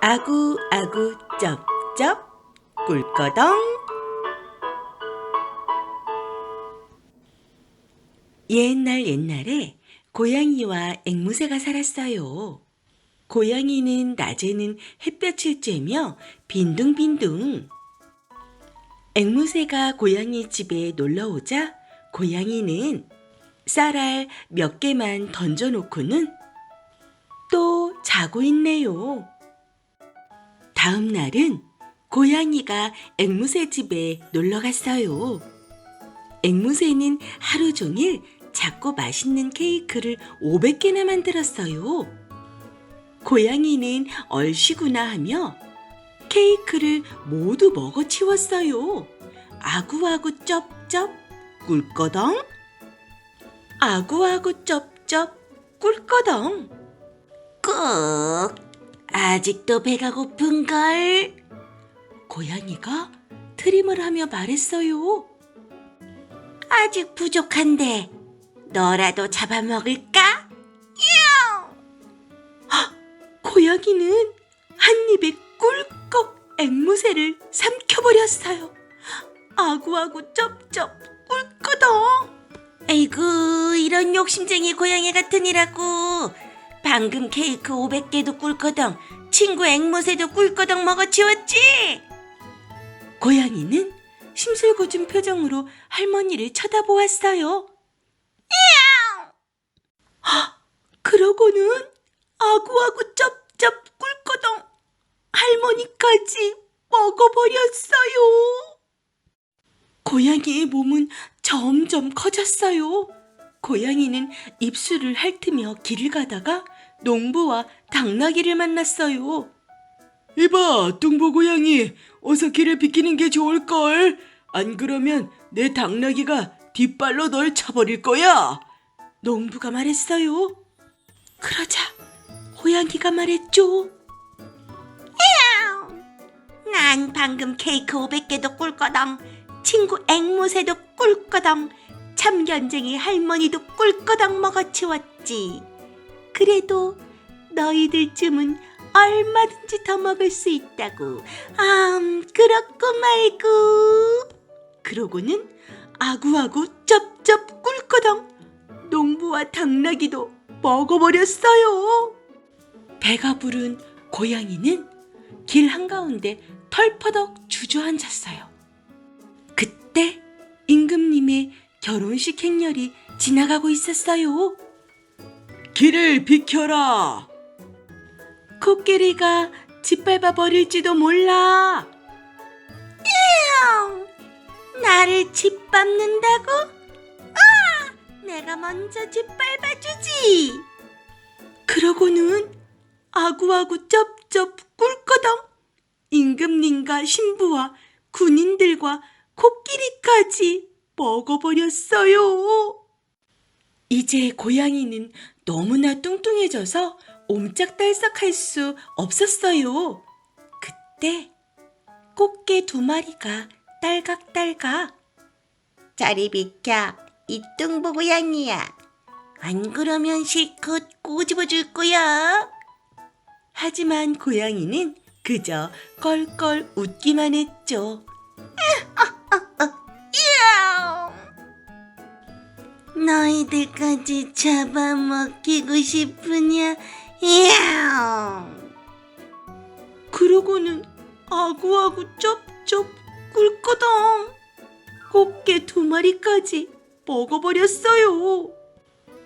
아구 아구 쩝쩝 꿀꺼덩 옛날 옛날에 고양이와 앵무새가 살았어요. 고양이는 낮에는 햇볕을 쬐며 빈둥빈둥. 앵무새가 고양이 집에 놀러 오자 고양이는 쌀알 몇 개만 던져놓고는 또 자고 있네요. 다음 날은 고양이가 앵무새 집에 놀러 갔어요. 앵무새는 하루 종일 작고 맛있는 케이크를 500개나 만들었어요. 고양이는 얼씨구나 하며 케이크를 모두 먹어 치웠어요. 아구아구 쩝쩝 꿀꺼덩 아구아구 쩝쩝 꿀꺼덩 꾹 아직도 배가 고픈걸 고양이가 트림을 하며 말했어요. 아직 부족한데 너라도 잡아먹을까? 고양이는 한 입에 꿀꺽 앵무새를 삼켜버렸어요. 아구아구 쩝쩝 꿀꺼덩. 에이구 이런 욕심쟁이 고양이 같으니라고. 방금 케이크 500개도 꿀꺼덩, 친구 앵무새도 꿀꺼덩 먹어 치웠지? 고양이는 심술궂은 표정으로 할머니를 쳐다보았어요. 헉, 그러고는 아구아구 쩝쩝 꿀꺼덩 할머니까지 먹어버렸어요. 고양이의 몸은 점점 커졌어요. 고양이는 입술을 핥으며 길을 가다가 농부와 당나귀를 만났어요. 이봐, 뚱보 고양이, 어서 길을 비키는 게 좋을걸. 안 그러면 내 당나귀가 뒷발로 널 쳐버릴 거야. 농부가 말했어요. 그러자 고양이가 말했죠. 난 방금 케이크 500개도 꿀거덩, 친구 앵무새도 꿀거덩, 참견쟁이 할머니도 꿀거덩 먹어치웠지. 그래도 너희들쯤은 얼마든지 더 먹을 수 있다고. 아, 그렇고 말고. 그러고는 아구아구 쩝쩝 꿀거덩 농부와 당나귀도 먹어버렸어요. 배가 부른 고양이는 길 한가운데 털퍼덕 주저앉았어요. 그때 임금님의 결혼식 행렬이 지나가고 있었어요. 길을 비켜라. 코끼리가 짓밟아 버릴지도 몰라. 나를 짓밟는다고? 아! 내가 먼저 짓밟아 주지. 그러고는 아구아구 쩝쩝 꿀거덩 임금님과 신부와 군인들과 코끼리까지 먹어버렸어요. 이제 고양이는 너무나 뚱뚱해져서 옴짝달싹할 수 없었어요. 그때 꽃게 두 마리가 딸각딸각. 자리 비켜 이 뚱보 고양이야. 안 그러면 실컷 꼬집어 줄 거야. 하지만 고양이는 그저 껄껄 웃기만 했죠 너희들까지 잡아먹히고 싶으냐? 그러고는 아구아구 쩝쩝 꿀거덩 꽃게 두 마리까지 먹어버렸어요.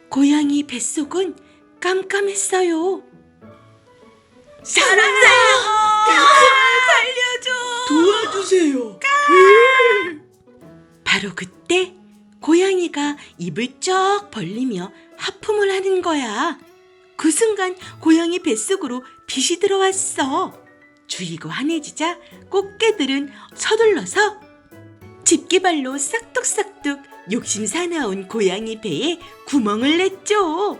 고양이 뱃속은 깜깜했어요. 살았어요! 살려줘! 도와주세요! 바로 그때 고양이가 입을 쩍 벌리며 하품을 하는 거야. 그 순간 고양이 뱃속으로 빛이 들어왔어. 주의고 환해지자 꽃게들은 서둘러서 집게발로 싹둑싹둑 욕심 사나운 고양이 배에 구멍을 냈죠.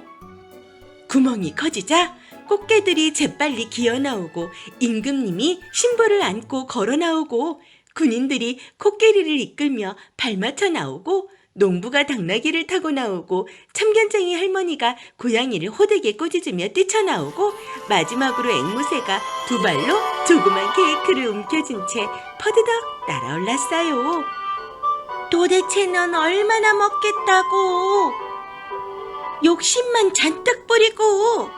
구멍이 커지자 꽃게들이 재빨리 기어 나오고 임금님이 신부를 안고 걸어 나오고 군인들이 코끼리를 이끌며 발맞춰 나오고 농부가 당나귀를 타고 나오고 참견쟁이 할머니가 고양이를 호되게 꼬집으며 뛰쳐나오고 마지막으로 앵무새가 두 발로 조그만 케이크를 움켜쥔 채 퍼드덕 날아올랐어요. 도대체 넌 얼마나 먹겠다고? 욕심만 잔뜩 부리고.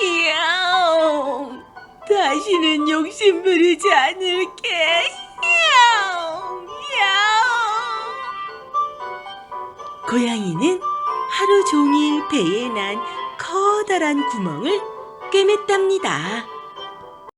이야, 다시는 욕심 부리지 않을게. 고양이는 하루 종일 배에 난 커다란 구멍을 꿰맸답니다.